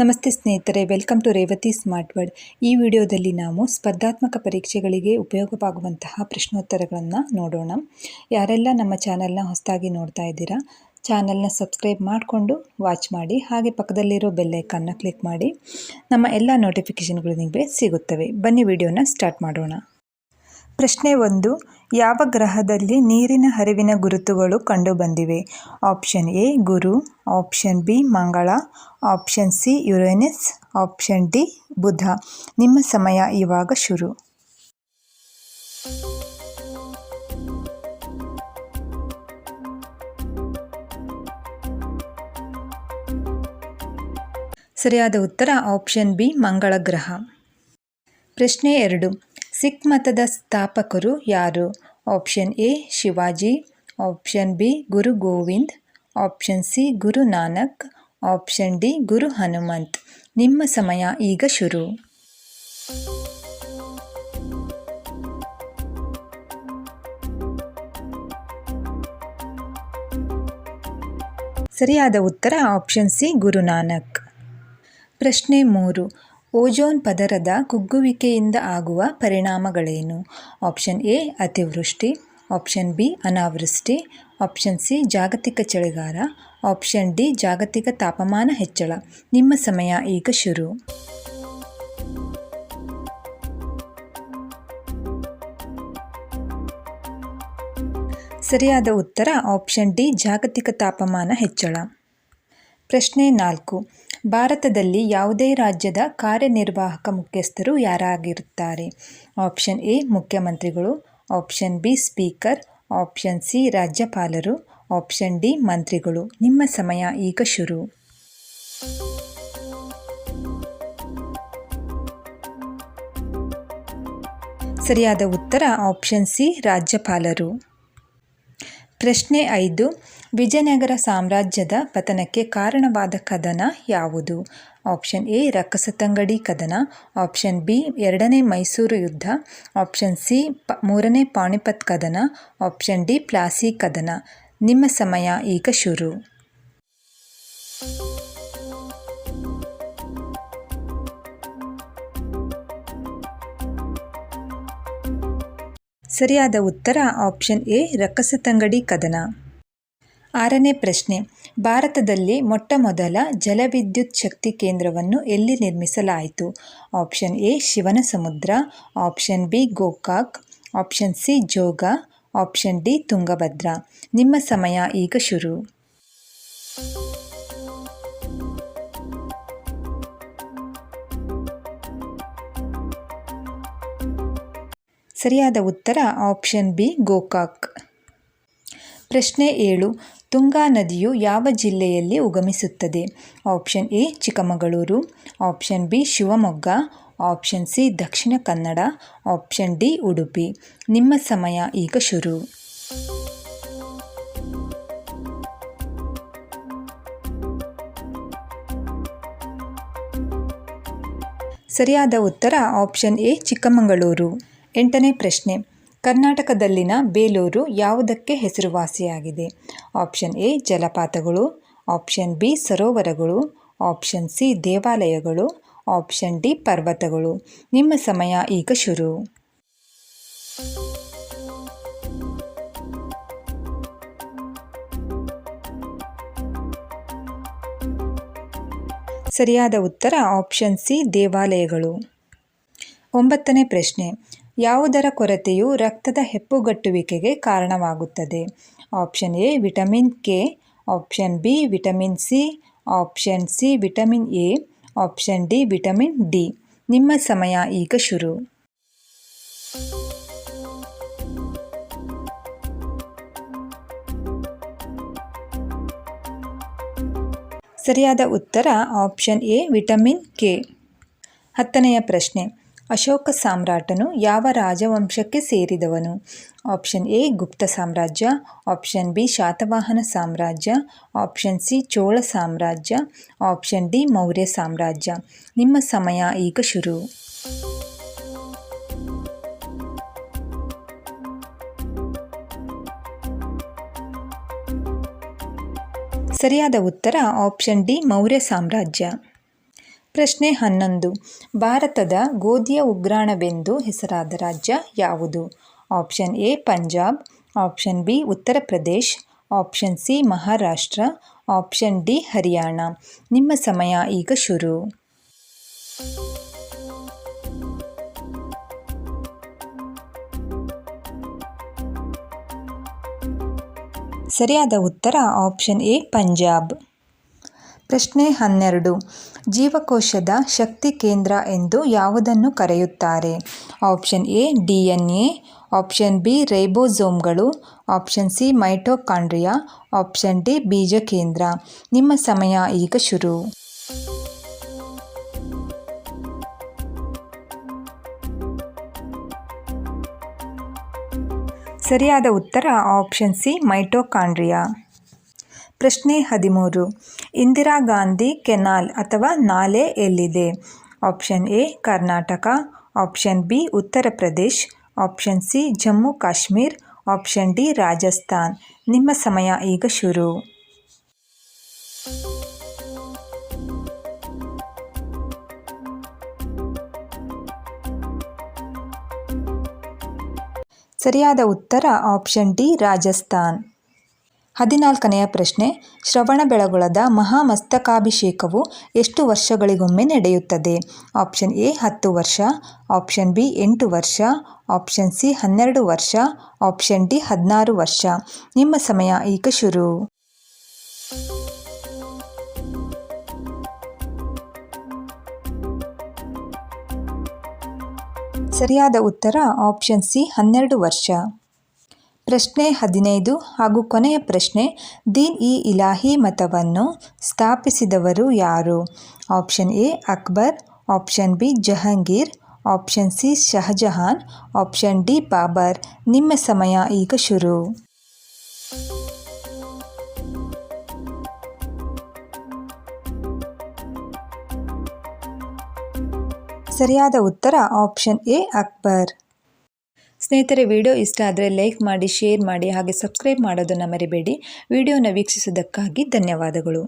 ನಮಸ್ತೆ ಸ್ನೇಹಿತರೆ, welcome to Revathi smart word. ಈ ವಿಡಿಯೋದಲ್ಲಿ ನಾವು ಸ್ಪರ್ಧಾತ್ಮಕ ಪರೀಕ್ಷೆಗಳಿಗೆ ಉಪಯೋಗವಾಗುವಂತಹ ಪ್ರಶ್ನೋತ್ತರಗಳನ್ನು ನೋಡೋಣ. ಯಾರೆಲ್ಲ ನಮ್ಮ ಚಾನಲ್ನ ಹೊಸದಾಗಿ ನೋಡ್ತಾ ಇದ್ದೀರಾ, ಚಾನಲ್ನ ಸಬ್ಸ್ಕ್ರೈಬ್ ಮಾಡಿಕೊಂಡು ವಾಚ್ ಮಾಡಿ, ಹಾಗೆ ಪಕ್ಕದಲ್ಲಿರೋ ಬೆಲ್ಲೈಕನ್ನ ಕ್ಲಿಕ್ ಮಾಡಿ. ನಮ್ಮ ಎಲ್ಲ ನೋಟಿಫಿಕೇಷನ್ಗಳು ನಿಮಗೆ ಸಿಗುತ್ತವೆ. ಬನ್ನಿ ವಿಡಿಯೋನ ಸ್ಟಾರ್ಟ್ ಮಾಡೋಣ. ಪ್ರಶ್ನೆ ಒಂದು, ಯಾವ ಗ್ರಹದಲ್ಲಿ ನೀರಿನ ಹರಿವಿನ ಗುರುತುಗಳು ಕಂಡುಬಂದಿವೆ? ಆಪ್ಷನ್ ಎ, ಗುರು. ಆಪ್ಷನ್ ಬಿ, ಮಂಗಳ. Option C, Uranus. Option D, ಬುಧ. ನಿಮ್ಮ ಸಮಯ ಇವಾಗ ಶುರು. ಸರಿಯಾದ ಉತ್ತರ ಆಪ್ಷನ್ ಬಿ, ಮಂಗಳ ಗ್ರಹ. ಪ್ರಶ್ನೆ ಎರಡು ಸಿಖ್ ಮತದ ಸ್ಥಾಪಕರು ಯಾರು? Option A, Shivaji. Option B, Guru Govind. Option C, Guru Nanak. Option D, Guru Hanumant. ನಿಮ್ಮ ಸಮಯ ಈಗ ಶುರು. ಸರಿಯಾದ ಉತ್ತರ ಆಪ್ಷನ್ ಸಿ ಗುರುನಾನಕ್ ಪ್ರಶ್ನೆ ಮೂರು. ಓಜೋನ್ ಪದರದ ಕುಗ್ಗುವಿಕೆಯಿಂದ ಆಗುವ ಪರಿಣಾಮಗಳೇನು? ಆಪ್ಷನ್ ಎ, ಅತಿವೃಷ್ಟಿ. ಆಪ್ಷನ್ ಬಿ, ಅನಾವೃಷ್ಟಿ. ಆಪ್ಷನ್ ಸಿ, ಜಾಗತಿಕ ಚಳಿಗಾರ. ಆಪ್ಷನ್ ಡಿ, ಜಾಗತಿಕ ತಾಪಮಾನ ಹೆಚ್ಚಳ. ನಿಮ್ಮ ಸಮಯ ಈಗ ಶುರು. ಸರಿಯಾದ ಉತ್ತರ, ಆಪ್ಷನ್ ಡಿ, ಜಾಗತಿಕ ತಾಪಮಾನ ಹೆಚ್ಚಳ. ಪ್ರಶ್ನೆ ನಾಲ್ಕು. ಭಾರತದಲ್ಲಿ ಯಾವುದೇ ರಾಜ್ಯದ ಕಾರ್ಯನಿರ್ವಾಹಕ ಮುಖ್ಯಸ್ಥರು ಯಾರಾಗಿರುತ್ತಾರೆ? ಆಪ್ಷನ್ ಎ, ಮುಖ್ಯಮಂತ್ರಿಗಳು. Option B, speaker. Option C, ರಾಜ್ಯಪಾಲರು. ಆಪ್ಷನ್ ಡಿ, ಮಂತ್ರಿಗಳು. ನಿಮ್ಮ ಸಮಯ ಈಗ ಶುರು. ಸರಿಯಾದ ಉತ್ತರ ಆಪ್ಷನ್ ಸಿ, ರಾಜ್ಯಪಾಲರು. ಪ್ರಶ್ನೆ ಐದು ವಿಜಯನಗರ ಸಾಮ್ರಾಜ್ಯದ ಪತನಕ್ಕೆ ಕಾರಣವಾದ ಕದನ ಯಾವುದು? ಆಪ್ಷನ್ ಎ, ರಕ್ಕಸತಂಗಡಿ ಕದನ. ಆಪ್ಷನ್ ಬಿ, ಎರಡನೇ ಮೈಸೂರು ಯುದ್ಧ. ಆಪ್ಷನ್ ಸಿ, ಪ, ಮೂರನೇ ಪಾಣಿಪತ್ ಕದನ. ಆಪ್ಷನ್ ಡಿ, ಪ್ಲಾಸಿ ಕದನ. ನಿಮ್ಮ ಸಮಯ ಈಗ ಶುರು. ಸರಿಯಾದ ಉತ್ತರ ಆಪ್ಷನ್ ಎ, ರಕ್ಕಸತಂಗಡಿ ಕದನ. ಆರನೇ ಪ್ರಶ್ನೆ. ಭಾರತದಲ್ಲಿ ಮೊಟ್ಟ ಮೊದಲ ಜಲವಿದ್ಯುತ್ ಶಕ್ತಿ ಕೇಂದ್ರವನ್ನು ಎಲ್ಲಿ ನಿರ್ಮಿಸಲಾಯಿತು? Option A Shivanasamudra option B, Gokak, option C, Jog, option D, Tungabhadra. ನಿಮ್ಮ ಸಮಯ ಈಗ ಶುರು. ಸರಿಯಾದ ಉತ್ತರ ಆಪ್ಷನ್ ಬಿ, ಗೋಕಾಕ್. ಪ್ರಶ್ನೆ ಏಳು. ತುಂಗಾ ನದಿಯು ಯಾವ ಜಿಲ್ಲೆಯಲ್ಲಿ ಉಗಮಿಸುತ್ತದೆ? Option A, Chikkamagaluru. Option B, Shivamogga. Option C, Dakshina Kannada. Option D, Udupi. ನಿಮ್ಮ ಸಮಯ ಈಗ ಶುರು. ಸರಿಯಾದ ಉತ್ತರ ಆಪ್ಷನ್ ಎ, ಚಿಕ್ಕಮಗಳೂರು. ಎಂಟನೇ ಪ್ರಶ್ನೆ. ಕರ್ನಾಟಕದಲ್ಲಿನ ಬೇಲೂರು ಯಾವುದಕ್ಕೆ ಹೆಸರುವಾಸಿಯಾಗಿದೆ? ಆಪ್ಷನ್ ಎ, ಜಲಪಾತಗಳು. ಆಪ್ಷನ್ ಬಿ, ಸರೋವರಗಳು. ಆಪ್ಷನ್ ಸಿ, ದೇವಾಲಯಗಳು. ಆಪ್ಷನ್ ಡಿ, ಪರ್ವತಗಳು. ನಿಮ್ಮ ಸಮಯ ಈಗ ಶುರು. ಸರಿಯಾದ ಉತ್ತರ ಆಪ್ಷನ್ ಸಿ, ದೇವಾಲಯಗಳು. ಒಂಬತ್ತನೇ ಪ್ರಶ್ನೆ. ಯಾವುದರ ಕೊರತೆಯು ರಕ್ತದ ಹೆಪ್ಪುಗಟ್ಟುವಿಕೆಗೆ ಕಾರಣವಾಗುತ್ತದೆ. Option A, vitamin K, option B, vitamin C, option C, vitamin A, option D, vitamin D. ನಿಮ್ಮ ಸಮಯ ಈಗ ಶುರು. ಸರಿಯಾದ ಉತ್ತರ ಆಪ್ಷನ್ ಎ, ವಿಟಮಿನ್ ಕೆ. ಹತ್ತನೆಯ ಪ್ರಶ್ನೆ. ಅಶೋಕ ಸಾಮ್ರಾಟನು ಯಾವ ರಾಜವಂಶಕ್ಕೆ ಸೇರಿದವನು? ಆಪ್ಷನ್ ಎ, ಗುಪ್ತ ಸಾಮ್ರಾಜ್ಯ. ಆಪ್ಷನ್ ಬಿ, ಶಾತವಾಹನ ಸಾಮ್ರಾಜ್ಯ. ಆಪ್ಷನ್ ಸಿ, ಚೋಳ ಸಾಮ್ರಾಜ್ಯ. ಆಪ್ಷನ್ ಡಿ, ಮೌರ್ಯ ಸಾಮ್ರಾಜ್ಯ. ನಿಮ್ಮ ಸಮಯ ಈಗ ಶುರು. ಸರಿಯಾದ ಉತ್ತರ ಆಪ್ಷನ್ ಡಿ, ಮೌರ್ಯ ಸಾಮ್ರಾಜ್ಯ. ಪ್ರಶ್ನೆ ಹನ್ನೊಂದು. ಭಾರತದ ಗೋಧಿಯ ಉಗ್ರಾಣವೆಂದು ಹೆಸರಾದ ರಾಜ್ಯ ಯಾವುದು? Option A, Punjab. Option B, Uttar Pradesh. Option C, Maharashtra. Option D, Haryana. ನಿಮ್ಮ ಸಮಯ ಈಗ ಶುರು. ಸರಿಯಾದ ಉತ್ತರ ಆಪ್ಷನ್ ಎ, ಪಂಜಾಬ್. ಪ್ರಶ್ನೆ ಹನ್ನೆರಡು. ಜೀವಕೋಶದ ಶಕ್ತಿ ಕೇಂದ್ರ ಎಂದು ಯಾವುದನ್ನು ಕರೆಯುತ್ತಾರೆ? Option A, D N A, option B, ರೈಬೋಸೋಮ್ಗಳು, option C, mitochondria, option D ಬೀಜ ಕೇಂದ್ರ ನಿಮ್ಮ ಸಮಯ ಈಗ ಶುರು. ಸರಿಯಾದ ಉತ್ತರ ಆಪ್ಷನ್ ಸಿ, ಮೈಟೋಕಾಂಡ್ರಿಯಾ. ಪ್ರಶ್ನೆ ಹದಿಮೂರು. ಇಂದಿರಾ ಗಾಂಧಿ ಕೆನಾಲ್ ಅಥವಾ ನಾಲೆ ಎಲ್ಲಿದೆ? Option A, Karnataka. Option B, Uttar Pradesh. Option C, Jammu Kashmir. Option D, Rajasthan. ನಿಮ್ಮ ಸಮಯ ಈಗ ಶುರು. ಸರಿಯಾದ ಉತ್ತರ, ಆಪ್ಷನ್ ಡಿ, ರಾಜಸ್ಥಾನ್. ಹದಿನಾಲ್ಕನೆಯ ಪ್ರಶ್ನೆ, ಶ್ರವಣ ಬೆಳಗೊಳದ ಮಹಾಮಸ್ತಕಾಭಿಷೇಕವು ಎಷ್ಟು ವರ್ಷಗಳಿಗೊಮ್ಮೆ ನಡೆಯುತ್ತದೆ? ಆಪ್ಷನ್ ಎ, ಹತ್ತು ವರ್ಷ, ಆಪ್ಷನ್ ಬಿ, ಎಂಟು ವರ್ಷ, ಆಪ್ಷನ್ ಸಿ, ಹನ್ನೆರಡು ವರ್ಷ, ಆಪ್ಷನ್ ಡಿ, ಹದಿನಾರು ವರ್ಷ. ನಿಮ್ಮ ಸಮಯ ಈಗ ಶುರು. ಸರಿಯಾದ ಉತ್ತರ ಆಪ್ಷನ್ ಸಿ, ಹನ್ನೆರಡು ವರ್ಷ. ಪ್ರಶ್ನೆ ಹದಿನೈದು ಹಾಗೂ ಕೊನೆಯ ಪ್ರಶ್ನೆ, ದೀನ್ ಇ ಇಲಾಹಿ ಮತವನ್ನು ಸ್ಥಾಪಿಸಿದವರು ಯಾರು? Option A, Akbar, option B, Jahangir, option C, Shahjahan, option D, Babur. ನಿಮ್ಮ ಸಮಯ ಈಗ ಶುರು. ಸರಿಯಾದ ಉತ್ತರ ಆಪ್ಷನ್ ಎ, ಅಕ್ಬರ್. ಸ್ನೇಹಿತರೆ, ವಿಡಿಯೋ ಇಷ್ಟ ಆದರೆ ಲೈಕ್ ಮಾಡಿ, ಶೇರ್ ಮಾಡಿ ಹಾಗೆ ಸಬ್ಸ್ಕ್ರೈಬ್ ಮಾಡೋದನ್ನು ಮರಿಬೇಡಿ. ವಿಡಿಯೋನ ವೀಕ್ಷಿಸೋದಕ್ಕಾಗಿ ಧನ್ಯವಾದಗಳು.